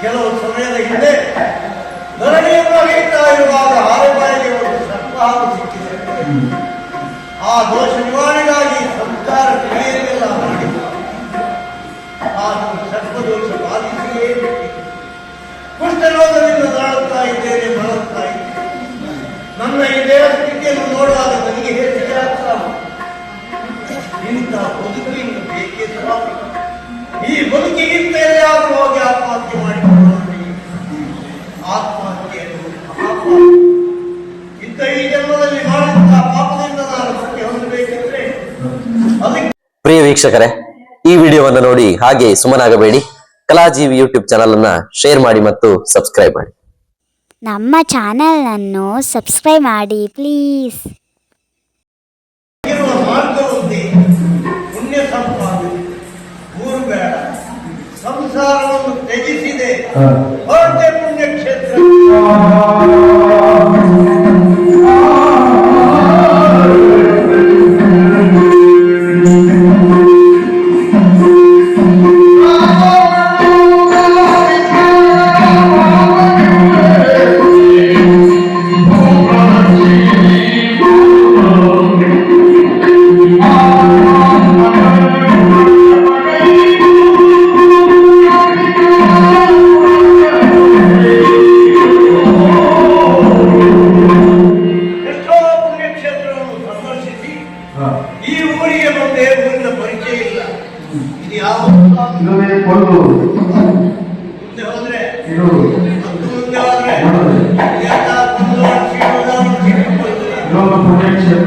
ಕೆಲವು ಸಮಯದ ಹಿಂದೆ ಧರಣಿಯನ್ನು ಅಗೆಯುತ್ತಾ ಇರುವಾಗ ಆರೆಬಾಯಿಗೆ ಒಂದು ಸರ್ಪಹಾವು ಸಿಕ್ಕಿದೆ ಆ ದೋಷ ನಿವಾರಣೆಗಾಗಿ ಸಂಸ್ಕಾರ ಕ್ರಿಯೆಯನ್ನೆಲ್ಲ ಮಾಡಿದ ಆ ಸರ್ಪದೋಷ ಬಾಧಿಸಿಯೇ. ಕುಷ್ಠರೋಗದಿಂದ ನಾಡುತ್ತಾ ಇದ್ದೇನೆ ಬಳಸ್ತಾ ಇದ್ದೇನೆ ನನ್ನ ಈ ದೇವಸ್ಥಿತಿಯನ್ನು ನೋಡುವಾಗ ನನಗೆ ಹೆಚ್ಚಿಗೆ ಆಗ್ತಾ. ಇಂಥ ಬದುಕು ಇನ್ನು ಬೇಕೇ ಈ ಬದುಕಿಗಿಂತ ಎಲ್ಲಿಯಾದರೂ ಹೋಗಿ ಪ್ರಿಯ ವೀಕ್ಷಕರೇ ಈ ವಿಡಿಯೋವನ್ನು ನೋಡಿ ಹಾಗೆ ಸುಮ್ಮನಾಗಬೇಡಿ ಕಲಾಜೀವಿ ಯೂಟ್ಯೂಬ್ ಚಾನಲ್ ಅನ್ನ ಶೇರ್ ಮಾಡಿ ಮತ್ತು ಸಬ್ಸ್ಕ್ರೈಬ್ ಮಾಡಿ. ನಮ್ಮ ಚಾನಲನ್ನು ಸಬ್ಸ್ಕ್ರೈಬ್ ಮಾಡಿ ಪ್ಲೀಸ್ ಸಂಸಾರವನ್ನು ತ್ಯಜಿಸಿದೆ ಪುಣ್ಯಕ್ಷೇತ್ರ.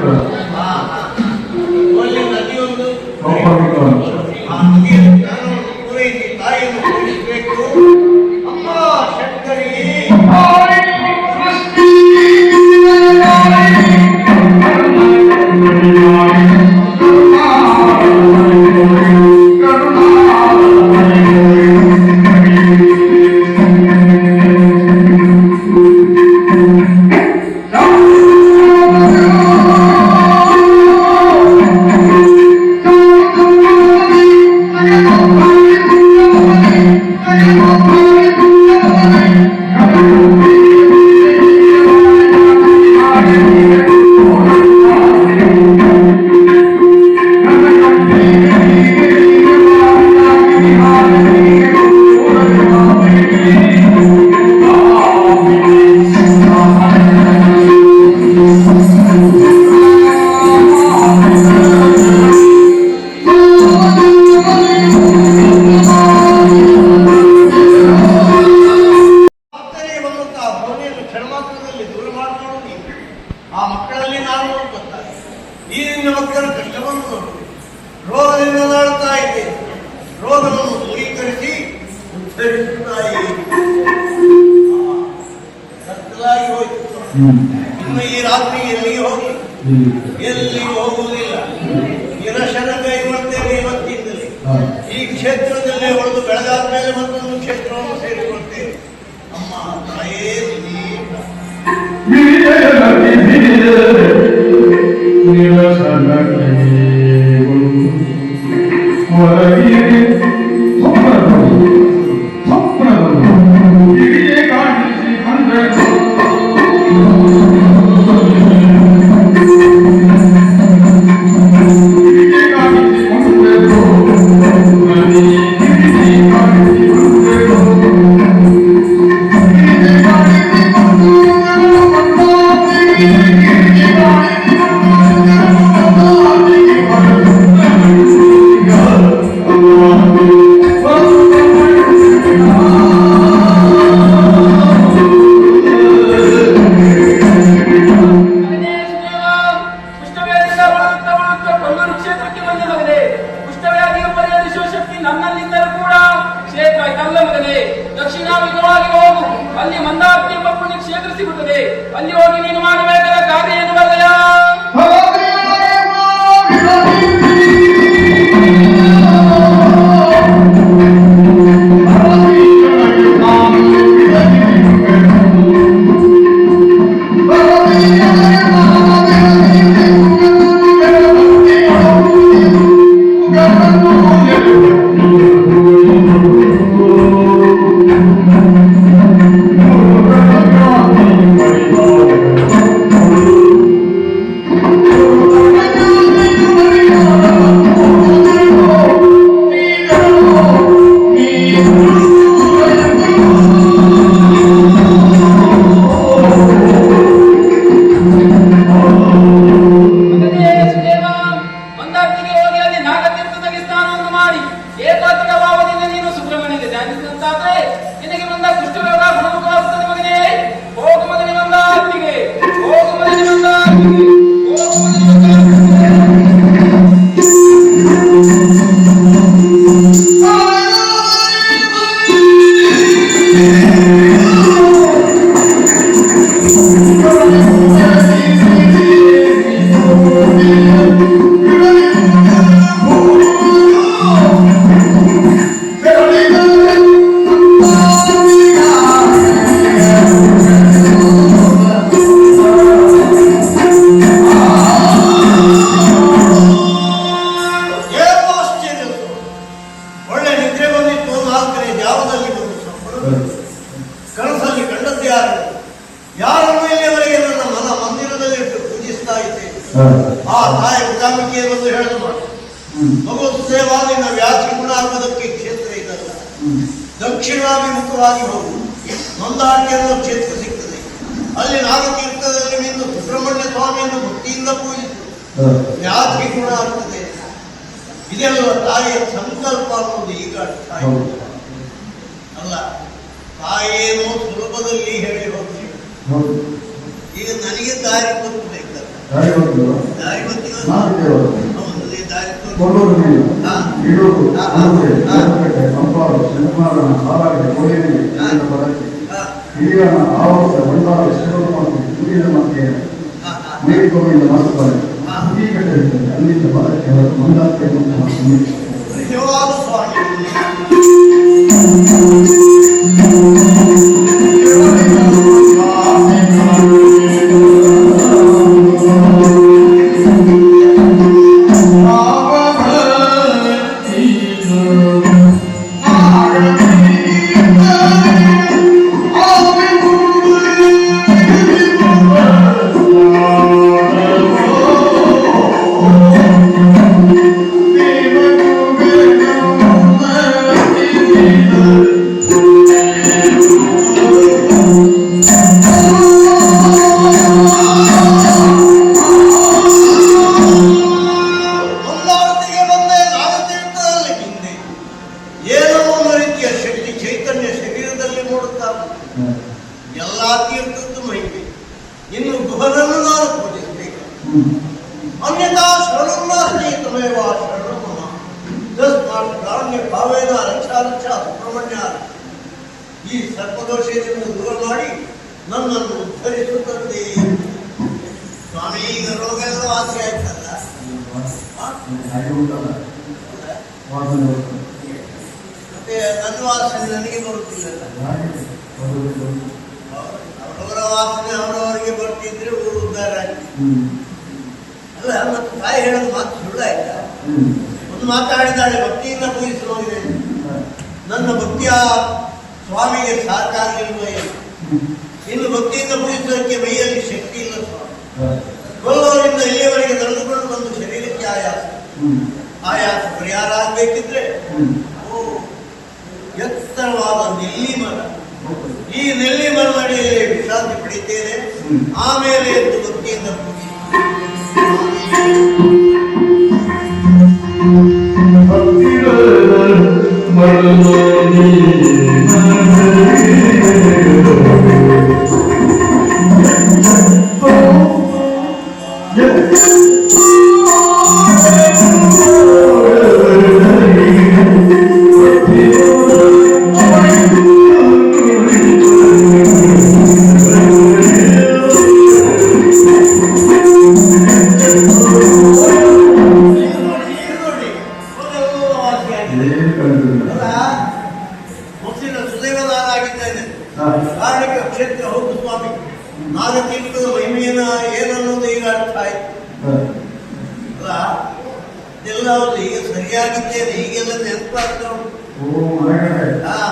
ಪುಣ್ಯಕ್ಷೇತ್ರ ಗೊತ್ತಾಗಿದೆ ಮಕ್ಕಳು ಕಷ್ಟವನ್ನು ರೋಗದಿಂದ ನಾಡುತ್ತಾ ಇದೆ ರೋಗವನ್ನು ದೂರೀಕರಿಸಿ ಇದ್ದೇನೆ. ಕತ್ತಲಾಗಿ ಇನ್ನು ಈ ರಾತ್ರಿ ಎಲ್ಲಿಗೆ ಹೋಗಿ? ಎಲ್ಲಿಗೂ ಹೋಗುವುದಿಲ್ಲ. ನಿರಶನ ಕೈಗೊಳ್ತೇವೆ ಇವತ್ತಿಂದಲೇ. ಈ ಕ್ಷೇತ್ರದಲ್ಲೇ ಹೊಡೆದು ಬೆಳಗಾದ ಮೇಲೆ ಮತ್ತೊಂದು ಕ್ಷೇತ್ರವನ್ನು Christ, and Merry ಸಿಗುತ್ತದೆ. ದಕ್ಷಿಣಾಭಿಮುಖವಾಗಿ ಹೋಗು. ಅಲ್ಲಿ ಮಂದಾರ್ತಿ ಎಂಬ ಪುಣ್ಯ ಕ್ಷೇತ್ರ ಸಿಗುತ್ತದೆ ಅಲ್ಲಿ ಹೋಗಿ ನೀನು ಮಾಡಬೇಕಾದ ಕಾರ್ಯ ಏನು ಆ ತಾಯಿ ಗುಲಾಮಿಕೆ ಬಂದು ಹೇಳಿದು ಮಾಡಿ ಮಗು ಸೇವಾ ನಿನ್ನ ವ್ಯಾಧಿ ಗುಣ ಆಗುವುದಕ್ಕೆ ಕ್ಷೇತ್ರ ಇದಲ್ಲ ದಕ್ಷಿಣಾಭಿಮುಖವಾಗಿ ಹೋಗು. ನೊಂದಾಟಿ ಅನ್ನೋ ಕ್ಷೇತ್ರ ಸಿಗ್ತದೆ. ಅಲ್ಲಿ ನಾಗತೀರ್ಥದಲ್ಲಿ ನಿಂತು ಸುಬ್ರಹ್ಮಣ್ಯ ಸ್ವಾಮಿಯನ್ನು ಭಕ್ತಿಯಿಂದ ಪೂಜಿಸು. ವ್ಯಾಧಿ ಗುಣ ಆಗ್ತದೆ ಇದೆಲ್ಲ ತಾಯಿಯ ಸಂಕಲ್ಪ ಅನ್ನೋದು ಈಗ ಅರ್ಥ. ಅಲ್ಲ ತಾಯಿಯೇನೋ ಸುಲಭದಲ್ಲಿ ಹೇಳಿ ಹೋಗ್ತೀವಿ ಈಗ ನನಗೆ ದಾರಿ ಗೊತ್ತಬೇಕಲ್ಲ ದಾರಿ ಗೊತ್ತಿಲ್ಲ ಹೌದು, ಈ ದಾರಿ ಗೊತ್ತು. ಹಾ. ಹಿರಿಯನ ಆವಾಸ ಬಂಡಾರ ಶಿವಕುಮಾರ ಸೂರ್ಯನ ಹಾ. ಮೇಲ್ಕೋವಿಂದ ಮಾತುಕತೆ ಅಲ್ಲಿಂದ ಬರಕ್ಕೆ ಹೊರಟು ಮಂದಾರ್ತಿ ಅನ್ಯಥಾ ಶರಣಾಸ್ತಿ ತಮೇವ ಶರಣಮ ತಸ್ಮಾತ್ ಪ್ರಾಣ್ಯ ಭಾವೇನ ರಕ್ಷ ರಕ್ಷ ಸುಬ್ರಹ್ಮಣ್ಯ ಈ ಸರ್ಪದೋಷದಿಂದ ದೂರ ಮಾಡಿ ನನ್ನನ್ನು ಉದ್ಧರಿಸುತ್ತದೆ ಸ್ವಾಮಿ ಈಗ ರೋಗ ಎಲ್ಲ ವಾಸಿ ಆಯ್ತಲ್ಲ ಆ? ಮತ್ತೆ ನನ್ನ ವಾಸನೆ ನನಗೆ ಬರುತ್ತಿಲ್ಲ ಅವರವರ ವಾಸನೆ ಅವರವರಿಗೆ ಬರ್ತಿದ್ರೆ ಊರು ಉದ್ಧಾರ ಆಗ್ತಿತ್ತು ಅಲ್ಲ ಮತ್ತೆ ತಾಯಿ ಹೇಳೋದು ಮಾತು ಸುಳ್ಳಾಯ್ತಾ ಒಂದು ಮಾತಾಡಿದಾಳೆ ಭಕ್ತಿಯಿಂದ ಪೂಜಿಸುವವನಿಗೆ ನನ್ನ ಭಕ್ತಿಯ ಸ್ವಾಮಿಗೆ ಸಾಕಾಗಲಿಲ್ವ? ಇನ್ನು ಭಕ್ತಿಯಿಂದ ಪೂಜಿಸೋದಕ್ಕೆ ಮೈಯಲ್ಲಿ ಶಕ್ತಿ ಇಲ್ಲ ಸ್ವಾಮಿ. ಇಲ್ಲಿಯವರೆಗೆ ನಡೆದುಕೊಂಡು ಬಂದು ಶರೀರಕ್ಕೆ ಆಯಾಸ. ಆಯಾಸ ಪರಿಹಾರ ಆಗ್ಬೇಕಿದ್ರೆ ಓ ಎತ್ತರವಾದ ನೆಲ್ಲಿ ಮರ ಈ ನೆಲ್ಲಿ ಮರದಡಿಯಲ್ಲಿ ವಿಶ್ರಾಂತಿ ಪಡಿತೇನೆ ಆಮೇಲೆ ಎದ್ದು ಭಕ್ತಿಯಿಂದ ಪೂಜೆ Thank you.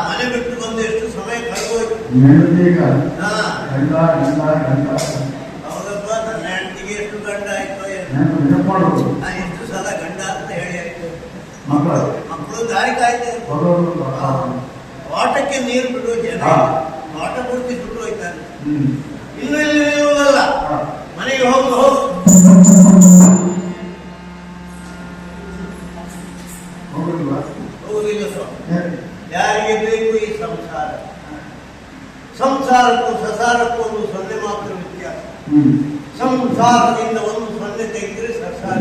ಮನೆ ಬಿಟ್ಟು ಬಂದು ಎಷ್ಟು ಸಮಯ ಕಳೆದೋಯ್ತು ಹೋಯ್ತು ಹಾ ಗಂಡ ಗಂಡ ಗಂಡ. ಹೌದಪ್ಪ ನನ್ನ ಹೆಂಡತಿಗೆ ಎಷ್ಟು ಗಂಡ ಆಯ್ತು ಎಷ್ಟು ಸಲ ಗಂಡ ಅಂತ ಹೇಳಿ ಆಯ್ತು. ಮಕ್ಕಳು. ಮಕ್ಕಳು ದಾರಿ ಕಾಯ್ತಾರೆ ವಾಟಕ್ಕೆ ನೀರು ಬಿಡುವ ಜನ. ವಾಟ ಪೂರ್ತಿ ಬಿಟ್ಟು ಹೋಯ್ತಾರೆ. ಇನ್ನು ಇಲ್ಲಿ. ಮನೆಗೆ ಹೋಗು ಹೋಗು. ಹೋಗುದಿಲ್ವಾ ಯಾಕೆ? ಯಾರಿಗೆ ಬೇಕು ಈ ಸಂಸಾರ? ಸಂಸಾರಕ್ಕೂ ಸಸಾರಕ್ಕೂ ಒಂದು ಸೊನ್ನೆ ಮಾತ್ರ ವ್ಯತ್ಯಾಸ. ಸಂಸಾರದಿಂದ ಒಂದು ಸೊನ್ನೆ ತೆಗೆದ್ರೆ ಸಸಾರ.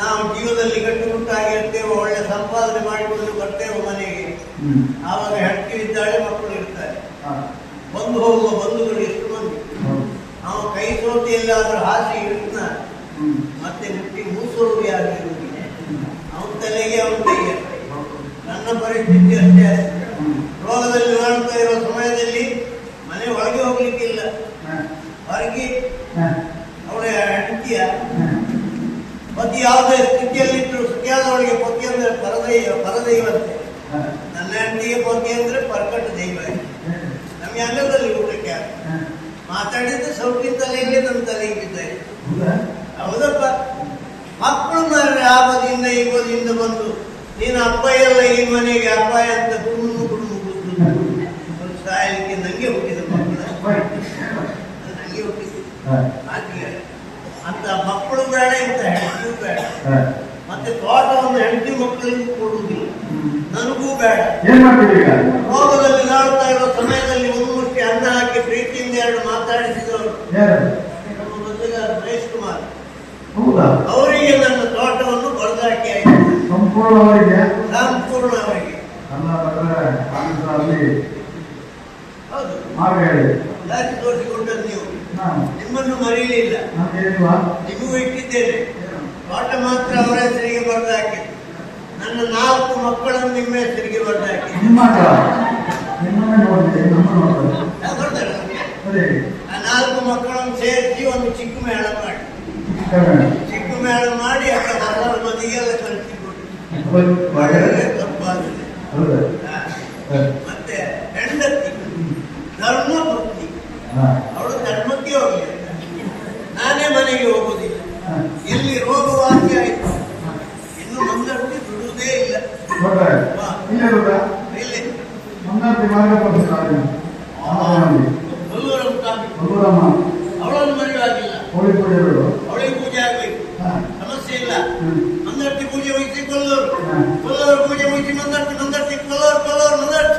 ನಾವು ಜೀವನದಲ್ಲಿ ಗಟ್ಟುಮುಟ್ಟಾಗಿರ್ತೇವೆ ಒಳ್ಳೆ ಸಂಪಾದನೆ ಮಾಡಿಕೊಂಡು ಬರ್ತೇವೆ ಮನೆಗೆ. ಆವಾಗ ಹೆಂಡತಿ ಇದ್ದಾಳೆ ಮಕ್ಕಳು ಇರ್ತಾರೆ. ಬಂದು ಹೋಗುವ ಬಂಧುಗಳು ಎಷ್ಟು ಮಂದಿ. ನಾವು ಕೈ ಸೋತಿ ಎಲ್ಲಾದ್ರೂ ಹಾಸಿ ಇರ್ತಾನೆ ಮತ್ತೆ ಮುಟ್ಟಿ ಮೂಸೋರು ಯಾರು ಅವನ ತಲೆಗೆ ಅವನ ಪರಿಸ್ಥಿತಿ ಅಷ್ಟೇ ರೋಗದಲ್ಲಿ ಕಾಣ್ತಾ ಇರೋ ಸಮಯದಲ್ಲಿ ಮನೆ ಒಳಗೆ ಹೋಗ್ಲಿಕ್ಕಿಲ್ಲ ಇಲ್ಲ. ಹೊರಗೆ. ಅವಳ ಹೆಂಡತಿಯ. ಪತಿ ಯಾವುದೇ ಸ್ಥಿತಿಯಲ್ಲಿದ್ರು ಸುಖಿಯಾದವಳಿಗೆ ಪತಿ ಅಂದ್ರೆ ಪರದೈವ ಪರದೈವಂತೆ ಹಾ. ನನ್ನ ಹೆಂಡತಿಗೆ ಪತಿ ಅಂದ್ರೆ ಪರ್ಕಟ ದೈವ ನಮಗೆ ಅಂಗದಲ್ಲಿ ಊಟಕ್ಕೆ ಮಾತಾಡಿದ್ದು ಸೌಟಿನ ತಲೆಗೆ ನನ್ನ ತಲೆಗೆ ಬಿದ್ದಾರೆ ಹೌದಪ್ಪ. ಮಕ್ಕಳು ಮಾರ್ರೆ ಆ ಬದಿಯಿಂದ ಈ ಬದಿಯಿಂದ ಬಂದು ನೀನು ಅಪ್ಪ ಎಲ್ಲ ಈ ಮನೆಗೆ ಅಪ್ಪಾಯ ಅಂತ ಕುಡುಮು ಕುಡುಮು ಗುದ್ದು ಸಾಯಲಿಕ್ಕೆ ನಂಗೆ ಹುಟ್ಟಿದ ಮಕ್ಕಳ. ನಂಗೆ ಹುಟ್ಟಿದ್ದು. ಹಾಗೆ ಅಂತ ಮಕ್ಕಳು ಬೇಡ ಅಂತ ಹೆಂಡತಿಯೂ ಬೇಡ. ಮತ್ತೆ ತೋಟವನ್ನು ಹೆಂಡತಿ ಮಕ್ಕಳಿಗೆ ಕೊಡುವುದಿಲ್ಲ. ನನಗೂ ಬೇಡ. ರೋಗದಲ್ಲಿ ನಾಳ್ತಾ ಇರೋ ಸಮಯದಲ್ಲಿ ಒಂದು ಮುಟ್ಟಿ ಅನ್ನ ಹಾಕಿ ಪ್ರೀತಿಯಿಂದ ಎರಡು ಮಾತಾಡಿಸಿದವರು ಯಾರು ನಮ್ಮ ಮೊದಲಿಗಾರ ಮಹೇಶ್ ಕುಮಾರ್ ಹೌದಾ ಅವರಿಗೆ ನನ್ನ ತೋಟವನ್ನು ಬರೆದಾಕಿ ಆಯ್ತು ಸಂಪೂರ್ಣವಾಗಿ ಸಂಪೂರ್ಣ ಅವರಿಗೆ ಅಲ್ಲ ಬದ್ರೆ ಕಾಂಗ್ರೆಸ್ ಅಲ್ಲಿ ಹೌದು. ಮಾರ್ಗ ಹೇಳಿ. ಯಾಕೆ ತೋರಿಸಿಕೊಂಡದ್ದು ನೀವು. ನಿಮ್ಮನ್ನು ಮರೀಲಿಲ್ಲ ನಮ್ಗೇನಿಲ್ವಾ ನಿಮಗೂ ಇಟ್ಟಿದ್ದೇನೆ. ಪಾಠ ಮಾತ್ರ ಅವರ ಹೆಸರಿಗೆ ಬರೆದಾಕಿ ನನ್ನ ನಾಲ್ಕು ಮಕ್ಕಳನ್ನು ನಿಮ್ಮ ಹೆಸರಿಗೆ ನೋಡ್ತಾರೆ? ಬರ್ತಾರೆ ಆ ನಾಲ್ಕು ಮಕ್ಕಳನ್ನು ಸೇರಿಸಿ ಒಂದು ಚಿಕ್ಕ ಮೇಳ ಮಾಡಿ. ಚಿಕ್ಕ ಮೇಳ. ಮಾಡಿ ಅಕ್ಕ ಹೊರ ತಪ್ಪಾಗಿದೆ. ಮತ್ತೆ ಹೆಂಡತಿ. ಧರ್ಮ ಭಕ್ತಿ ಅವಳು ಧರ್ಮಕ್ಕೆ ಹೋಗಲಿ ನಾನೇ ಮನೆಗೆ ಹೋಗುದಿಲ್ಲ. ಇಲ್ಲಿ ಎಲ್ಲಿ ರೋಗವಾಸಿ ಆಯ್ತು. ಇನ್ನು ಮಂದರ್ತಿ ಬಿಡುವುದೇ ಇಲ್ಲ? ಇಲ್ಲೇ ಮಂದಾರ್ತಿ ಮಾರ್ಗ ಬರ್ತಾರೆ ಕೊಲ್ಲೂರ ಮುಖಾಂತರ ಮಧುರಮ್ಮ ಅವಳನ್ನು ಮರೆಯುವಾಗಿಲ್ಲ ಹೋಳಿ ಪೂಜೆ ಬಿಡು ಅವಳಿಗೆ ಪೂಜೆ ಆಗ್ಬೇಕು ಹಾ. ಸಮಸ್ಯೆ ಇಲ್ಲ ಹ್ಮ್. ಮಂದರ್ತಿ ಪೂಜೆ ವಹಿಸಿ ಕೊಲ್ಲೂರು. ಕೊಲ್ಲೂರು ಪೂಜೆ ವಹಿಸಿ ಮಂದರ್ತಿ ಮಂದರ್ತಿ ಕೊಲ್ಲೂರು ಕೊಲ್ಲೂರು ಮಂದಾರ್ತಿ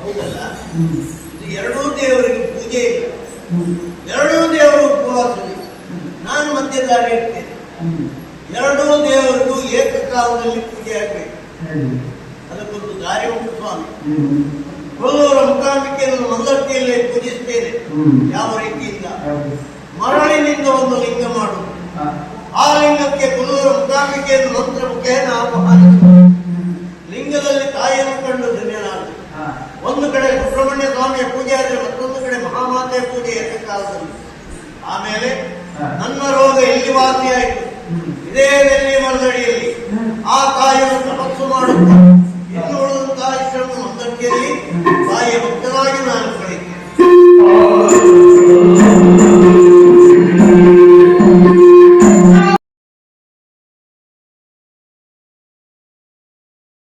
ಹೌದಲ್ಲ ಎರಡೂ ದೇವರಿಗೆ ಪೂಜೆ ಇಲ್ಲ. ಎರಡೂ ದೇವರು ಉಪವಾಸದಲ್ಲಿ ನಾನು ಮಧ್ಯದಾರಿ ಇರ್ತೇನೆ. ಎರಡೂ ದೇವರಿಗೂ ಏಕಕಾಲದಲ್ಲಿ ಪೂಜೆ ಆಗಬೇಕು. ಅದಕ್ಕೊಂದು ದಾರಿ ಉಂಟು ಸ್ವಾಮಿ. ಕೊಲ್ಲೂರ ಮುಖಾಂಬಿಕೆಯನ್ನು ಮಂದರ್ತಿಯಲ್ಲೇ ಪೂಜಿಸ್ತೇನೆ ಯಾವ ರೀತಿಯಿಂದ. ಮರಳಿನಿಂದ ಒಂದು ಲಿಂಗ ಮಾಡು. ಆ ಲಿಂಗಕ್ಕೆ ಕೊಲ್ಲೂರ ಮುಖಾಂಬಿಕೆಯನ್ನು ಮಂತ್ರ ಮುಖೇನ ಆಹ್ವಾನಿಸುವುದು ಲಿಂಗದಲ್ಲಿ ತಾಯಿಯನ್ನು ಕಂಡು ಧನ್ಯನಾದ ಒಂದು ಕಡೆ ಸುಬ್ರಹ್ಮಣ್ಯ ಸ್ವಾಮಿಯ ಪೂಜೆ ಆದರೆ ಮತ್ತೊಂದು ಕಡೆ ಮಹಾಮಾತೆಯ ಪೂಜೆ ಏಕಕಾಲದಲ್ಲಿ ಆಮೇಲೆ ಹಾ. ನನ್ನ ರೋಗ ಇಲ್ಲಿ ವಾಸಿಯಾಯಿತು. ಇದೇ ನೆಲ್ಲಿ ಮರದಡಿಯಲ್ಲಿ. ಆ ತಾಯಿಯನ್ನು ತಪಸ್ಸು ಮಾಡುತ್ತಾ ಇನ್ನು ಉಳಿದಂತಹ ಶ್ರಮ ಮಂದಕ್ಕಿಯಲ್ಲಿ ತಾಯಿಯ ಭಕ್ತರ